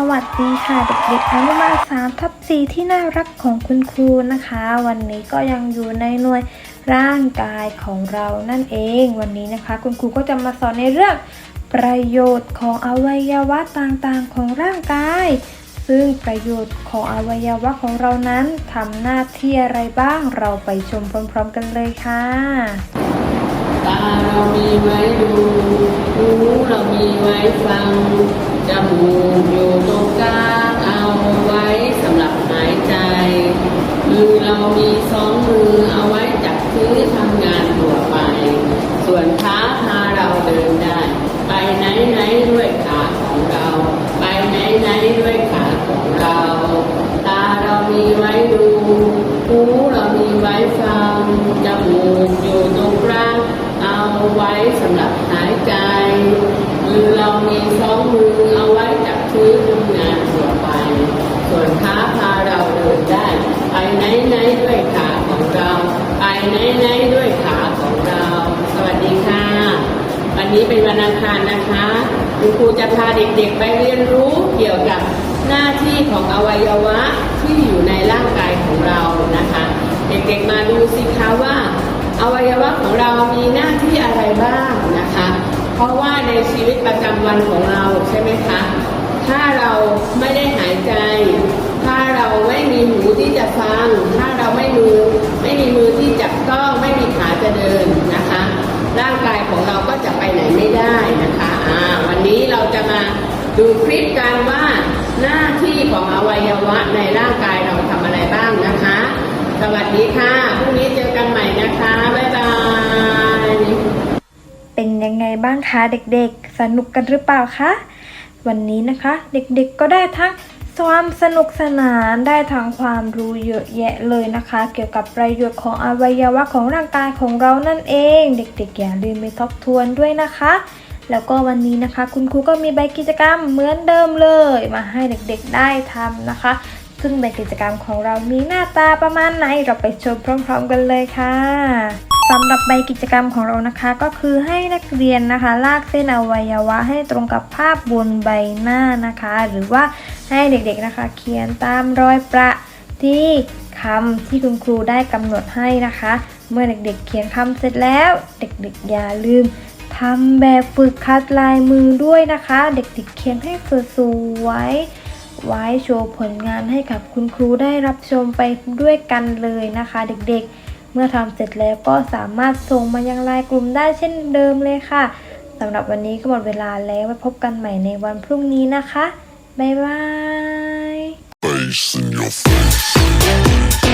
สวัสดีค่ะเด็กๆอนุบาลสามทับสี่ที่น่ารักของคุณครูนะคะ วันนี้ก็ยังอยู่ในหน่วยร่างกายของเรานั่นเอง วันนี้นะคะ คุณครูก็จะมาสอนในเรื่อง ประโยชน์ของอวัยวะต่างๆของร่างกาย ซึ่งประโยชน์ของอวัยวะของเรานั้นทำหน้าที่อะไรบ้างเราไปชมพร้อมๆกันเลยค่ะตาเรามีไว้ดูหูเรามีไว้ฟังจมูก เรามีสองมือเอาไว้จับซื้อทำงานทั่วไป ส่วนขาพาเราเดินได้ ไปไหนไหนๆด้วยขาของเรา ไปไหนไหนๆด้วยขาของเรา ตาเรามีไว้ดู หูเรามีไว้ฟัง จมูกอยู่ตรงกลาง เอาไว้สำหรับหายใจ มือเรามีสองมือเอาไว้จับชื้อทำงานทั่วไป ส่วนขาพาเราเดินได้ ไปไหนไหนๆด้วยขาของเรา ไนไนด้วยขาของเรา สวัสดีค่ะ วันนี้เป็นวันอังคารนะคะคุณครูจะพาเด็กๆไปเรียนรู้เกี่ยวกับหน้าที่ของอวัยวะที่อยู่ในร่างกายของเรานะคะ เด็กๆมาดูสิคะว่าอวัยวะของเรามีหน้าที่อะไรบ้างนะคะ เพราะว่าในชีวิตประจำวันของเราใช่ไหมคะ ถ้าเราไม่ได้หายใจ ถ้าเราไม่มีหูที่จะฟัง ถ้าเราไม่มือไม่มีมือที่จับต้อง ไม่มีขาจะเดินนะคะ ร่างกายของเราก็จะไปไหนไม่ได้นะคะอ่าวันนี้เราจะมา ดูคลิปกันว่าหน้าที่ของอวัยวะในร่างกายเราทำอะไรบ้างนะคะ สวัสดีค่ะพรุ่งนี้เจอกันใหม่นะคะ บ๊ายบาย เป็นยังไงบ้างคะเด็กๆ สนุกกันหรือเปล่าคะ วันนี้นะคะ เด็กๆก็ได้ทั้งความสนุกสนานได้ทั้งความรู้เยอะแยะเลยนะคะ เกี่ยวกับประโยชน์ของอวัยวะของร่างกายของเรานั่นเอง เด็กๆอย่าลืมไปทบทวนด้วยนะคะ แล้วก็วันนี้นะคะ คุณครูก็มีใบกิจกรรมเหมือนเดิมเลย มาให้เด็กๆได้ทำนะคะ ซึ่งใบกิจกรรมของเรามีหน้าตาประมาณไหนเราไปชมพร้อม ๆ กันเลยค่ะสำหรับใบกิจกรรมของเรานะคะ ก็คือให้นักเรียนนะคะ ลากเส้นอวัยวะให้ตรงกับภาพบนใบหน้านะคะ หรือว่าให้เด็กๆนะคะ เขียนตามรอยประที่คำที่คุณครูได้กำหนดให้นะคะ เมื่อเด็กๆเขียนคำเสร็จแล้ว เด็กๆอย่าลืม ทำแบบฝึกคัดลายมือด้วยนะคะ เด็กๆเขียนให้สวยๆไว้โชว์ผลงานให้กับคุณครูได้รับชมไปด้วยกันเลยนะคะ เด็กๆ เมื่อทำเสร็จแล้วก็สามารถส่งมายังไลน์กลุ่มได้เช่นเดิมเลยค่ะสำหรับวันนี้ก็หมดเวลาแล้วไว้พบกันใหม่ในวันพรุ่งนี้นะคะ บ๊ายบาย Bass in your face.